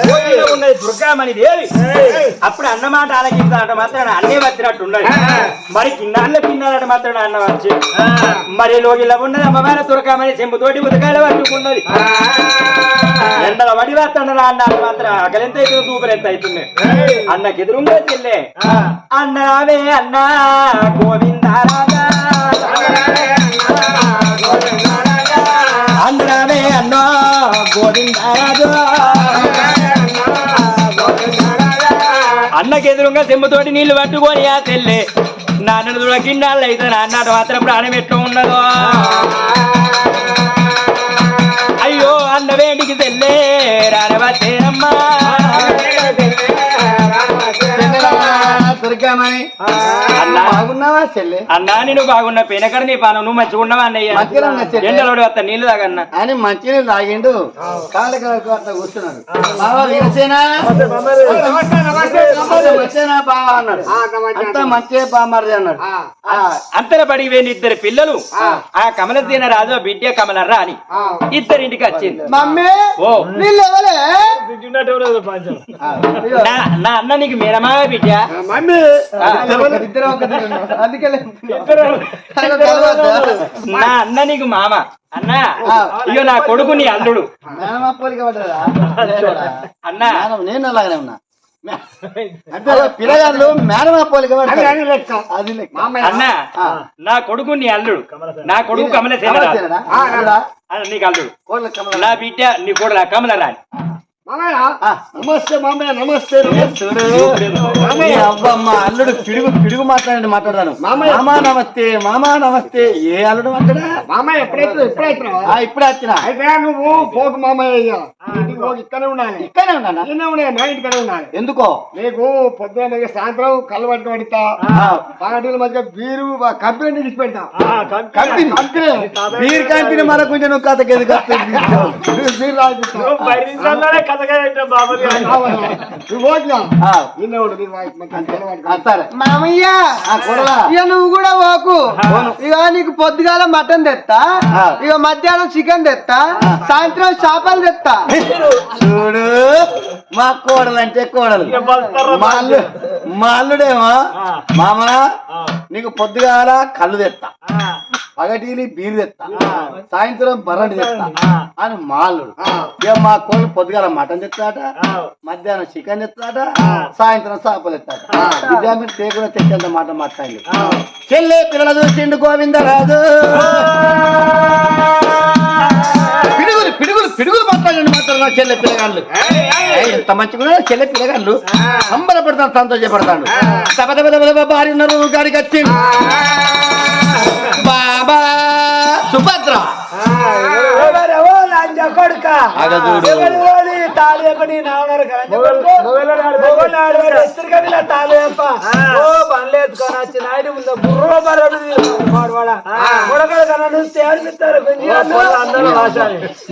కోయిల్లో ఉన్నది దుర్గామణి దేవి అప్పుడు అన్నమాట ఆలకించాలంట మాత్రం అన్నే వచ్చినట్టు ఉన్నది మరి కిన్నాళ్ళ పిన్నాలంటే మాత్రం అన్న వచ్చి. మరి లోగిల్ల ఉన్నది అమ్మవారి దుర్గామణి చెంబుతోటి ఉదకాయలు పట్టుకున్నది. ఎండల వడి వస్తాడు అన్న మాత్రం ఎంత అవుతుంది సూపర్ ఎంత అవుతుంది? అన్నకి ఎదురుగా చెల్లె. అన్నావే అన్నా గోవిందరాజా అన్నావే అన్నా గోవిందరాజు అన్నకి ఎదురుగా చెంబుతోటి నీళ్ళు పట్టుకొని ఆ తెల్లే. నాన్నను చూడ గిన్నాళ్ళు అయితే నాన్నటి మాత్రం ప్రాణం ఎట్లా ఉన్నదో. అయ్యో అన్న వేడికి తెల్లే రానవచ్చేనమ్మా బాగున్నావా చెల్లె? అన్నా నేను బాగున్నా. పెనకడ నీ పానం. నువ్వు మంచిగా ఉన్నావా అన్నయ్య. ఎండలోడు వస్తా నీళ్ళు తాగన్నా అని మంచినీళ్ళు తాగిండు. కాళ్ళ కాళ్ళకు అట్లా కూర్చున్నాడు. బావా వీరసేనా బావా అన్నాడు. అంతా మంచిగా బామ్మది అన్నాడు. ఆ, అంతర పడి వేని ఇద్దరు పిల్లలు. ఆ. కమలసేన రాజు బిడ్డ కమలర్రా అని. ఇద్దరింటికి వచ్చింది. మమ్మీ ఓ. నా నా అన్న నీకు మీరమా బిడ్డ? నా అన్న నీకు మామ. అన్న. ఇయ్యో నా కొడుకు నీ అల్లుడు. అన్న. నేను అలాగనే ఉన్నా. అంటే పిల్లగాళ్ళు పోలిక పడ్డదా? అది. అన్న. నా కొడుకు నీ అల్లుడు. నా కొడుకు కమలసేన నీకు అల్లుడు. నా బిడ్డ నీ కూడా కమలరా ఆ, నమస్తే మామయ్య నమస్తే చూడు. మీ అవ్వమ్మ అల్లుడు పిడుగు పిడుగు మాట్లాడండి మాట్లాడతాను మామా నమస్తే మామా నమస్తే. ఏ అల్లుడు మాట్లాడా మామయ్య ఎప్పుడైతే ఎప్పుడైతే ఇప్పుడే వచ్చిన. అయితే నువ్వు పోకు మామయ్య ఇక్కడే ఉండాలి. ఇక్కడే ఉన్నానా ఇక్కడే నా ఇంటికనే ఉండాలి. ఎందుకో? నీకు పొద్దున సాయంత్రం కళ్ళు పట్టు పడతా. పార్టీల మధ్య బీరు కంపెనీ తీసి పెడతా కంపెనీ. బీర్ కంపెనీ మన కొంచెం పట్టుకో. ఇక నువ్వు కూడా పోకు ఇక నీకు పొద్దుగాల మటన్ తెస్తా. ఇక మధ్యాహ్నం చికెన్ తెస్తా సాయంత్రం చేపలు తెస్తా చూడు మా కోడలు. అంటే కోడలు మా అల్లు మా అల్లుడేమో మామ నీకు పొద్దుగాల కళ్ళు తెస్తా పగటిలి బీరు తెస్తా సాయంత్రం బర్రెండి తెస్తా అని మా అల్లుడు ఇక మా కోళ్ళు పొద్దుగాల మటన్ తెస్తాట మధ్యాహ్నం చికెన్ తెస్తాట సాయంత్రం చేపలు తెస్తాట ఇదే మీరు తేకుండా తెచ్చేంత మాట మాట్లాడి చెల్లె పిల్లల చూసిండు గోవిందరాజు. పిడుగులు పిడుగులు పిడుగులు మాట్లాడండి మాట్లాడు చెల్లె పిల్లగాళ్ళు. ఎంత మంచిగా చెల్లె పిల్లగాళ్ళు. సంబరపడతాను సంతోషపడతాడు. భార్య ఉన్నారు గాడికి వచ్చిండు సుభద్ర. అగదుడు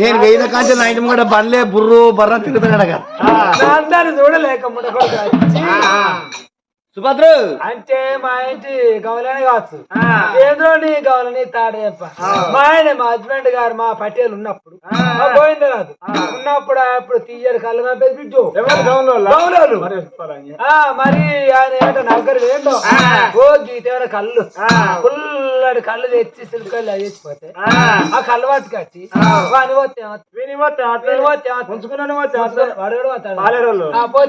నేను వెయ్యిన కాంచి నైట్ కూడా బండ్లే బుర్రు బర్ర తిరుగుతాడు కదా చూడలేక సుభద్ర! అంటే మా ఇంటి గవలని కావచ్చు. ఏంద్రో నీ గవలని తాడే చెప్ప మా ఆయన మా హస్బెండ్ గారు మా పటేలు ఉన్నప్పుడు మా గోవింద రాదు ఉన్నప్పుడు అప్పుడు తీయడు కళ్ళు కంపేసి బిడ్డు. గౌలోలు. ఆ, మరి ఆయన ఏంటో నౌకరు ఏంటో? ఓ గీతేవర కళ్ళు. ఫుల్లడి కళ్ళు తెచ్చి సిల్కళ్ళు వేసిపోతే ఆ. కళ్ళు పట్టుకొచ్చి వాని పోతే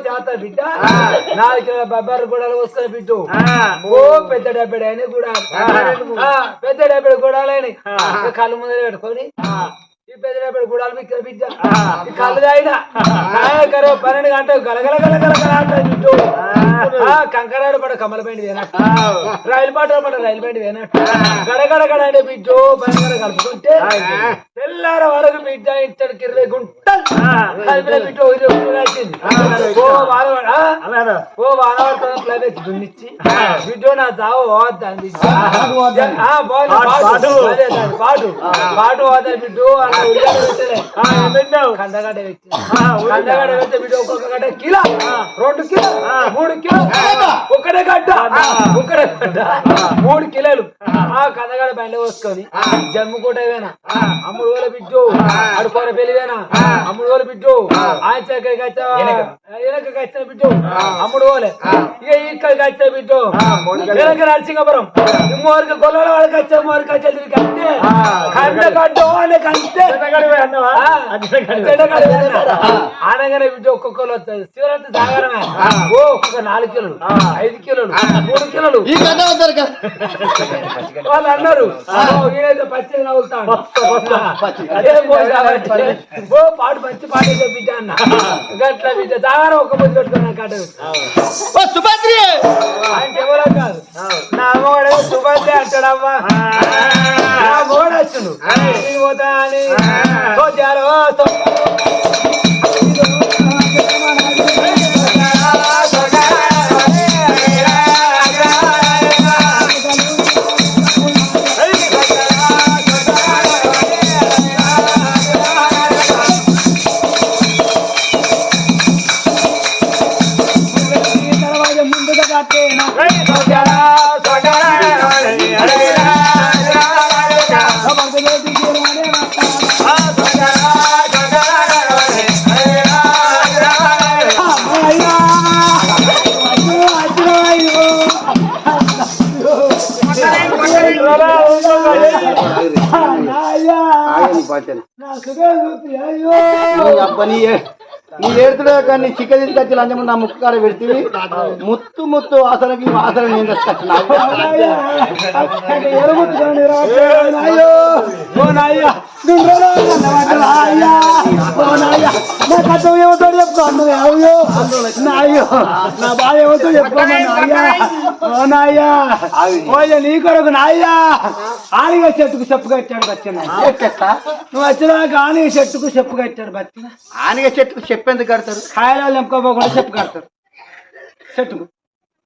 పోతే బిడ్డ. నాలుగు కిలో బొబ్బరి కూడా వస్తాయి బిడ్డు. ఓ పెద్ద డబ్బెడు అయినా కూడా పెద్ద డబ్బెడు గుడాలని కళ్ళు ముందర పెట్టుకొని. గుడాలు మీకు కళ్ళు తాగిన. కరే పన్నెండు గంటలు గలగల గలగల ఆ, కంకరాడు పడ కమల బండి వేనట్టు రైలు పాట పడ రైలు బండి వేనట్టు గడగడ గడ అంటే బిడ్డు పన్నెండు కలుపుకుంటే తెల్లార వరకు బిడ్డ ఇచ్చడికి ఇరవై గుంటలు కలిపిన బిడ్డ వచ్చింది ఓ వానవాడ ఓ వానవాడ ప్లైవేట్ దున్నిచ్చి బిడ్డ నా బిడ్డ ఆ, పోదు, పాటు పాటు పాటు పోతాయి బిడ్డు పెట్టలే కందగడ్డ పెట్టి. కందగడ్డ ఒక్కొక్క గడ్డ కిలో రెండు కిలో మూడు కిలో ఒక్కడే గడ్డ ఒక్కడే గడ్డ. మూడు కిలోలు. ఆ. కథగాడ బండి పోసుకొని జమ్ము కోట వేనా అమ్ముడు వాళ్ళ బిడ్డు. అడుకోర పెళ్ళివేనా అమ్ముడు వాళ్ళ బిడ్డు. ఆచక్కడికి వచ్చా వెనకకి వచ్చిన బిడ్డు. అమ్ముడు వాళ్ళే ఇక ఇక్కడికి వచ్చిన బిడ్డు. వెనక నరసింగపురం మోరికి గొల్లల వాళ్ళకి వచ్చా మోరికి వచ్చే తిరిగి అంతే. కంట కట్టు వాళ్ళకి అంతే ఆనగానే బిడ్డ ఒక్కొక్కరు శివరాత్రి జాగరమే ఓ ఒక్కొక్క నాలుగు కిలోలు ఐదు కిలోలు మూడు కిలోలు. వాళ్ళు అన్నారు "ఓ, ఈయనైతే పచ్చి. నవ్వుతాడు ఓ మంచి పాట ఏదో బిడ్డ అన్న. గట్ల బిడ్డ. జాగరం ఒక్క పొద్దు పెట్టుకున్నా కాట. ఓ సుభద్రి! ఆయన ఎవరో కాదు. నా అమ్మవాడు సుభద్రే అంటాడమ్మా. నా మోడు నీ అబ్బ నీ ఏ- నీ ఏడుతుడే కానీ చిక్క తీసుకొచ్చి లంచం నా ముక్కు కాడ పెడితే ముత్తు ముత్తు వాసనకి వాసన నేను తెచ్చుకొచ్చిన. నా ఏమవుతో కొరకు నాయ్యా ఆనిగా చెట్టుకు చెప్పు కట్టాడు బచ్చిన? నువ్వు వచ్చినాక ఆనిగా చెట్టుకు చెప్పు కట్టాడు బచ్చిన ఆనగ చెట్టుకు చెప్పెందుకు కడతారు? కాయలు ఎంపుకోపోకుండా చెప్పు కడతాడు చెట్టుకు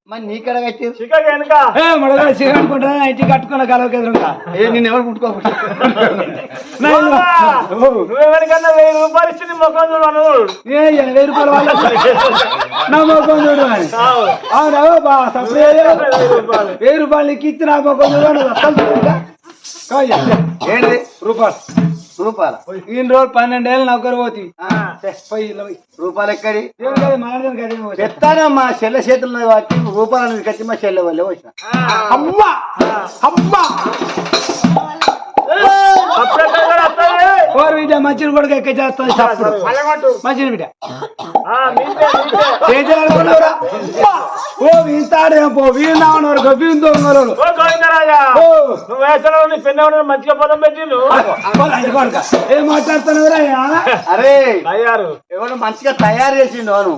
మరి ముడగా సిగట్టుకుంటా ఇంటికి కట్టుకున్న కలవకి ఎదురుగా ఏ నేను ఎవరు పుట్టుకోకుండా వెయ్యి రూపాయలు ఇచ్చింది మొక్కలు చూడను ఏ ఎనభై రూపాయలు వాళ్ళు నా మొక్కం చూడు అని అవునా? బా తప్పు చేయలేదు. వెయ్యి రూపాయలు నీకు ఇచ్చి నా మొక్కం చూడు అని. వస్తాను చూడగా. కాయ్య. ఏంటి రూపాయలు. రూపాయల. ఈయన రోజు పన్నెండేళ్ళు నౌకరు పోతుంది. రూపాయలు ఎక్కడి. చెప్తాను మా చెల్లె చేతుల్లో వాటి రూపాయలు కట్టి మా చెల్లె వాళ్ళే వచ్చిన అమ్మా! అమ్మా! ఓరు బిడ్డ మంచిని కూడా ఎక్క చేస్తుంది చప్పుడు. మంచిని బిడ్డ. ఏం చేయాలనుకున్నావురా అమ్మా! ఓ వీంతాడేం పో వీందామని వరకు పెన్న మంచిగా పదం పెట్టిండు. కొడుక ఏం మాట్లాడుతున్నావురా అరే అయ్యారు ఎవరు మంచిగా తయారు చేసిండు అవును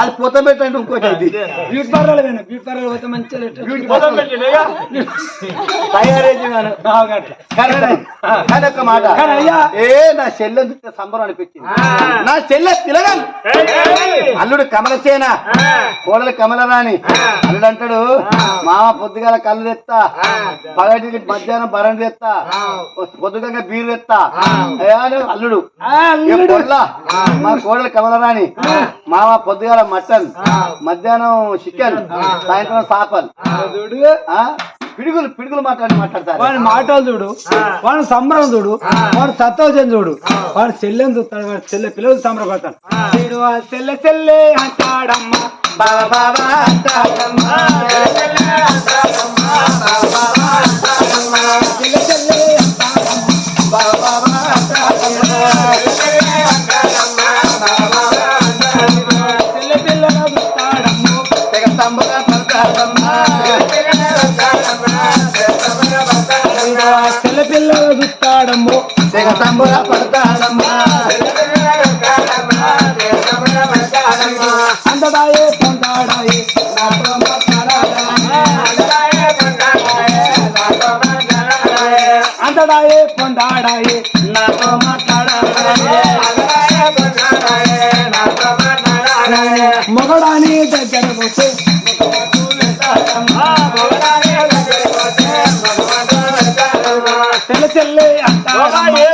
అది పొత పెట్టండి ఇంకోటి బ్యూటీ పార్లర్ బ్యూటీ పార్లర్ పోతే మంచిగా లేట్. బ్యూటీ పదం పెట్టిండు ఇక. తయారు గట్ల. కానీ కానీ ఒక మాట. కానీ అయ్యా. ఏ నా చెల్లె చూస్తే సంబరం అనిపించింది. నా చెల్లె తిలగం. అల్లుడు కమలసేన. కోడలు కమలరాణి. అల్లుడు అంటాడు మామ పొద్దుగాల కళ్ళు తెస్తా పగటికి మధ్యాహ్నం బరం తెస్తా పొద్దుగా బీరు అని అల్లుడు? మా కోడలు కమలరాణి. మామ పొద్దుగాల మటన్. మధ్యాహ్నం చికెన్. సాయంత్రం సాపల్? పిడుగులు పిడుగులు మాట్లాడి మాట్లాడతారు. వాడి మాటలు చూడు వాడి సంబరం చూడు వాడు సత్తోజం చూడు. వాడు చెల్లెని చూస్తాడు వాడు చెల్లె పిల్లలు సంబరపడతాడు చెల్లె చెల్లె అంటాడమ్మా బాబా బాబా అంటాడమ్మా. చూస్తాడమ్మో పడతాడమ్మా. అందడాయే పొందాడాయే అందడాయే పొందాడాయే నాతో మొగడాని దగ్గర తెల్ల చెల్లె అంటాడమ్మా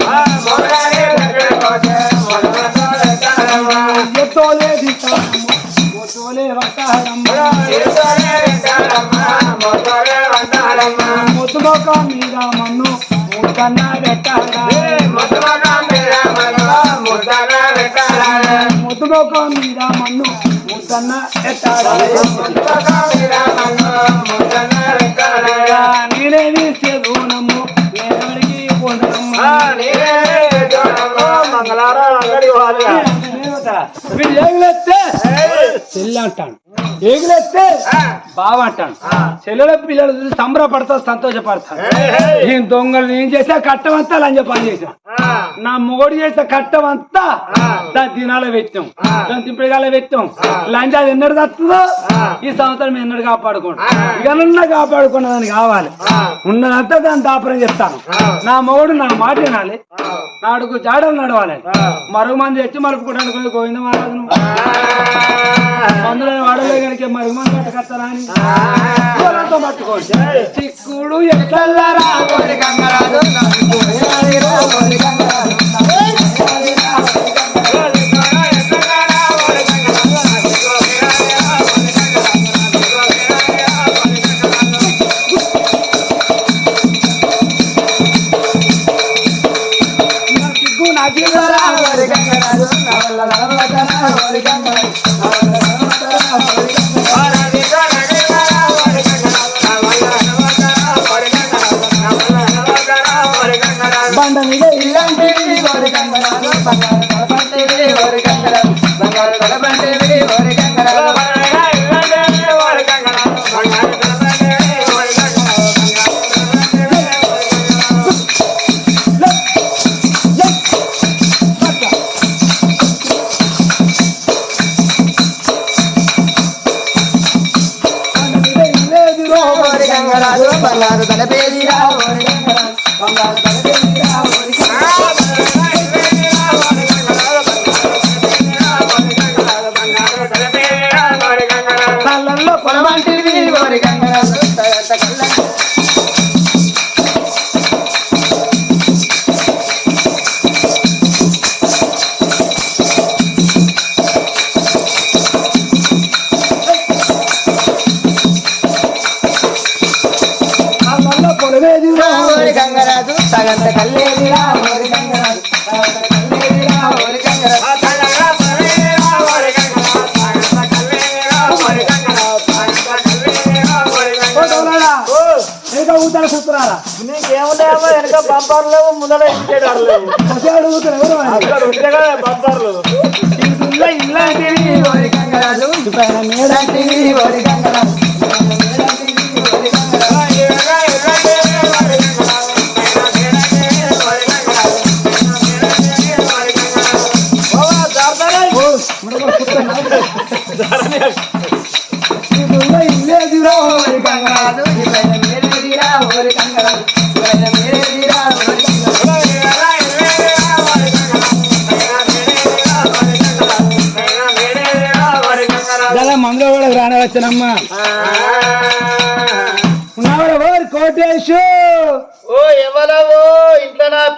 ముద్దన్న పెట్టాడా ముద్దుమొక మీద మన్ను నేనెవరికి చెల్లి అంటాను ఏగిలేస్తే? బావ అంటాను చెల్లెల పిల్లలు చూసి సంబరపడతారు సంతోషపడతారు నేను దొంగలు నేను చేసే కట్టమంతా లంజ పని చేసిన నా మొగడు చేసే కట్టమంతా దాని దినాల పెట్టాం దాని తింపడిగాల పెట్టాం లంజ అది ఎన్నడు తస్తుందో ఈ సంవత్సరం ఎన్నడు కాపాడుకోండి ఇక నున్న కాపాడుకున్నదని కావాలి. ఉన్నదంతా దాన్ని దాపరం చెప్తాను. నా మొగడు నా మాట వినాలి. నాడుకు జాడలు నడవాలి. మరో మంది తెచ్చి మలుపుకోవడానికి పోయి మందులను వాడలే కనుక మరుగు మంది పట్టుకొస్తారా అని? దూరంతో పట్టుకోండి చిక్కుడు ఎట్లరా చిక్కు బంపర్ లేవు ముందర ఎవరు వాళ్ళు? అక్కడ ఉంటే కదా బంపర్లు. ఇంట్లో ఇల్లాంటివి ఓరి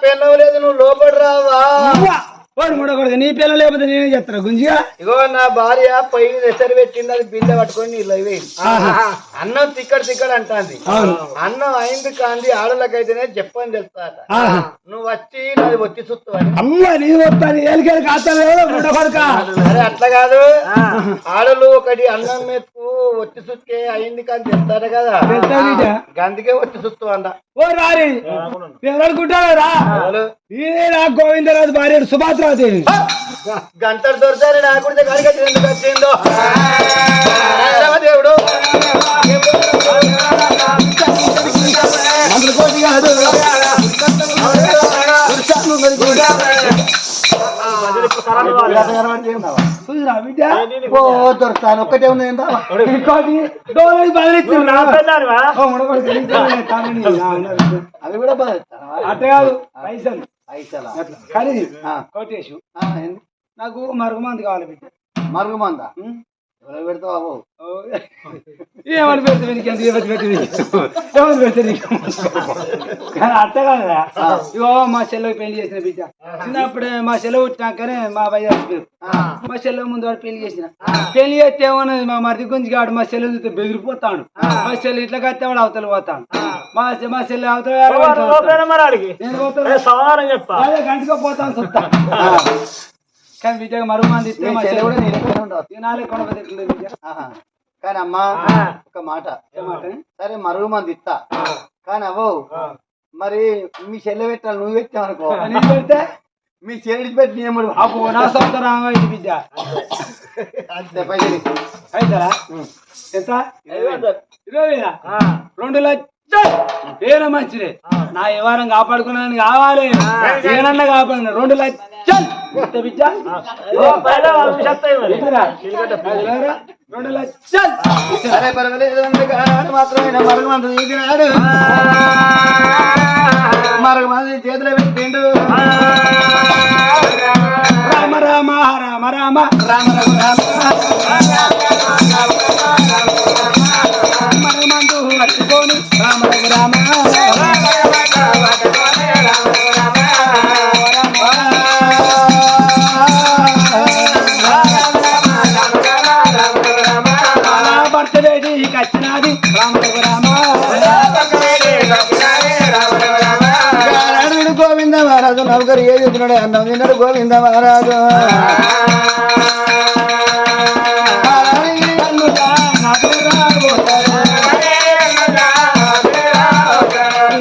పెన్ను లేదు నువ్వు లోపల రావా? ముడకూడదు నీ పిల్లలు లేకపోతే నేనే చెప్తాను గుంజిగా? ఇగో నా భార్య పై ఎసరు పెట్టింది అది బిందె పట్టుకొని నీళ్ళు అవి అన్నం తిక్కడు తిక్కడు అంటాంది. అన్నం అయింది కాంది ఆడలకైతేనే చెప్పని తెలుస్తాట. నువ్వు వచ్చి నాది వచ్చి అని. అమ్మ నీ వస్తాను ఏలికేలు కాస్తాను అరే అట్లా కాదు. ఆడలు ఒకటి అన్నం మెతుకు వచ్చి సుత్తే అయింది కానీ చెప్తారు కదా. అందుకే వచ్చి సుత్తు అంట. ఓ రారి ఎవరనుకుంటారా ఇదే నా గోవిందరాజు భార్య సుభాద్రాదేవి గంటలు దొరసారి నా కూడా కడిగ ఎందుకు వచ్చిందో దేవుడు కాదు బిడ్డ ఓ దొరుకుతాను ఒక్కటే ఉంది ఇంకోటి? డోలు బదిలిస్తున్నా. అవి కూడా అట్ట కాదు పైసలు. పైసలా. కోటేశు? నాకు మరుగుమంది కావాలి బిడ్డ. మరుగు మంద? ఎవరు పెడతావు పెడితే నీకు ఎంత? ఏమని పెడితే? కానీ అట్ట కాదురా. ఇగో మా చెల్లెకి పెళ్ళి చేసిన బిడ్డ. చిన్నప్పుడే మా చెల్లె పుట్టినాకనే మా చచ్చిపోయారు. మా చెల్లె ముందు వాడు పెళ్ళి చేసిన. పెళ్ళి చేస్తే ఏమన్నది? మా మరిది గురించి కాడు మా చెల్లె చూస్తే బెదిరిపోతాడు. మా చెల్లె ఇట్లా కట్టే వాడు అవతల పోతాడు. మా మా చెల్లె అవతల నేను పోతాను గంటగా పోతాను చూస్తా కానీ బిడ్డగా మరుగు మంది ఇస్తే మీ మా చెల్లె కూడా చెల్లె నీ లెక్కనే ఉండవచ్చు తినాలి బిడ్డ? ఆహా. కానీ అమ్మా ఒక మాట ఏమాట? సరే మరుగు మంది ఇస్తా. కానీ అవ్వో మరి మీ చెల్లె పెట్టాలి నువ్వు పెట్టావు అనుకో. నేను పెడితే? మీ చెల్లి పెట్టి నీ ఎమ్మడి అబ్బో నా ఇది ఎంత? ఇరవై వేల రెండు లక్షలు. పేరు మంచిదే? నా వ్యవహారం కాపాడుకున్నాను కావాలి. ఏనన్నా కాపాడు. రెండు లక్షలు. లేరా? రెండు లక్షలు. సరే పర్వాలేదు మాత్రమే మరుగు మంది తీసినాడు మరుగు మంది చేతిలో పెట్టిండు రామ రామ రామ రామ రామ. రామ గోవింద మహారాజు ఏది ఏ అన్నం తిన్నాడు గోవింద మహారాజు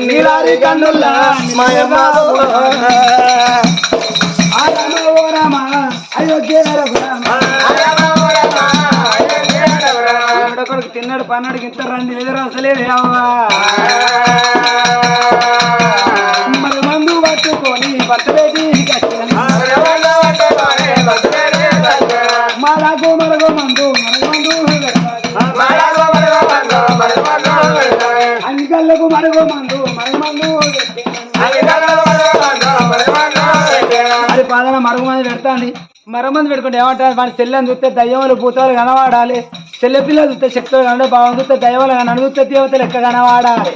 నీలారి కన్నుల్లా మాయమ్మ తిన్నాడు పన్నాడు ఇంత రండి ఎదురు అసలే అవ్వా. పెడతాంది మరొక మంది పెట్టుకుంటే ఏమంటారు? వాడి తెల్లని చూస్తే దయ్యములు భూతాలు కనవాడాలి. చెల్లె పిల్లలు చూస్తే శక్తులు కనడం భావం చూస్తే దయ్యములు కన చూస్తే దేవతలు ఎక్క కనవాడాలి.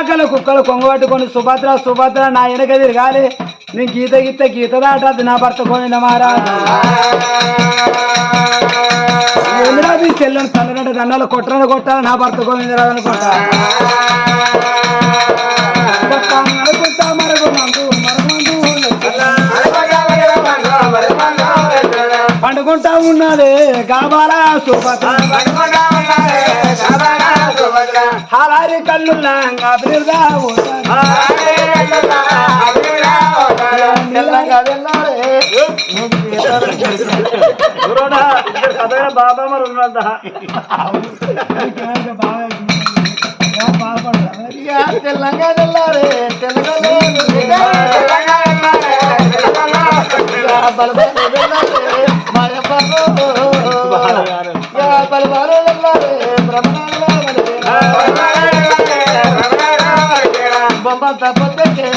ఆకలి కుక్కలు కొంగబట్టుకొని సుభద్ర సుభద్ర నా వెనక తిరగాలి. నీ గీత గీత గీత దాటద్దు నా భర్త గోవింద మహారాజు. ఎందులో మీ చెల్లెని తల్లనట్టు దండాలు కొట్టరని కొట్టాలి నా భర్త గోవిందరాజు అనుకుంటా పండుకుంటా ఉన్నదే. గాబాల సుభద్ర. హాలారి తెల్లంగా తెల్లారే. బాబా మరి ఉన్నంత ఇక తెల్లంగా తప్పకే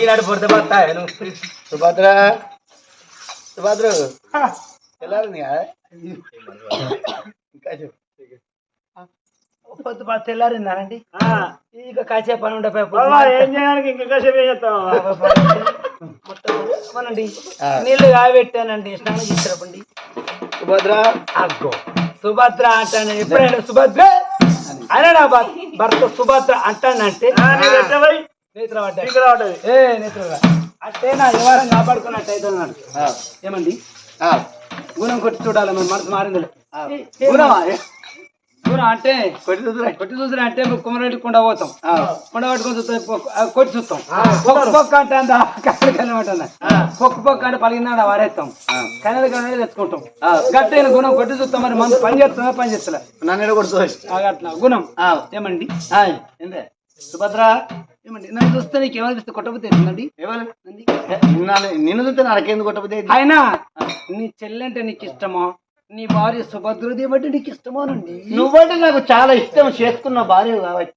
ఈనాడు పొడితే పోతాను సుభద్ర. సుభద్ర. తెల్లారింది కదా ఇంకా చెప్పు. పొద్దు పది తెల్లారిందానండి ఇక కాసేపు పని ఉండే ఏం చేయడానికి ఇంకా సేపు ఏం చేస్తావా అవునండి నీళ్ళు కాబెట్టానండి స్నానం చేసినప్పండి సుభద్ర? అగ్గో సుభద్ర అంటాను. ఎప్పుడైనా సుభద్ర? అయినా నా భర్త సుభద్ర అంటానంటే ఏ నేత్ర అంటే నా వ్యవహారం కాపాడుకున్నట్టు అయితే అన్నాడు. ఏమండి? గుణం కొట్టి చూడాలి మన మనసు మారింది ఆ. అంటే కొట్టి చూదురా. కొట్టి చూసిన అంటే కుమ్మరెడ్డి కుండ పోతాం. కుండ పట్టుకొని చూస్తాం కొట్టి చూస్తాం. పొక్క పొక్క అంటే అంత కళ్ళు పొక్క పొక్క అంటే పలిగిందా వారేస్తాం కనెల కనెల తెచ్చుకుంటాం. గట్టైన గుణం కొట్టి చూస్తాం మరి. మనం పని చేస్తుందా పని చేస్తలే నన్ను కొడుతుంది అట్లా. గుణం. ఆ, ఏమండి? ఏందే? సుభద్ర? ఏమండి? నన్ను చూస్తే నీకు ఏమనిపిస్తే కొట్టబోతే ఏంటండి ఎవరు? నిన్ను నిన్ను చూస్తే నాకేందుకు కొట్టబోతే అయినా నీ చెల్లి అంటే నీకు ఇష్టమో? నీ భార్య సుభద్రదేవి అంటే నీకు ఇష్టమానండి. నువ్వంటే నాకు చాలా ఇష్టం చేసుకున్న భార్య కాబట్టి.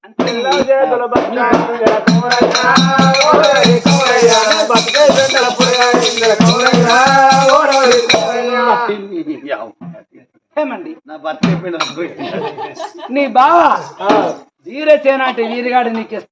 ఏమండి? నా భర్త నీ బావ ధీరసేన అంటే వీరిగాడు నీకు ఇష్టం.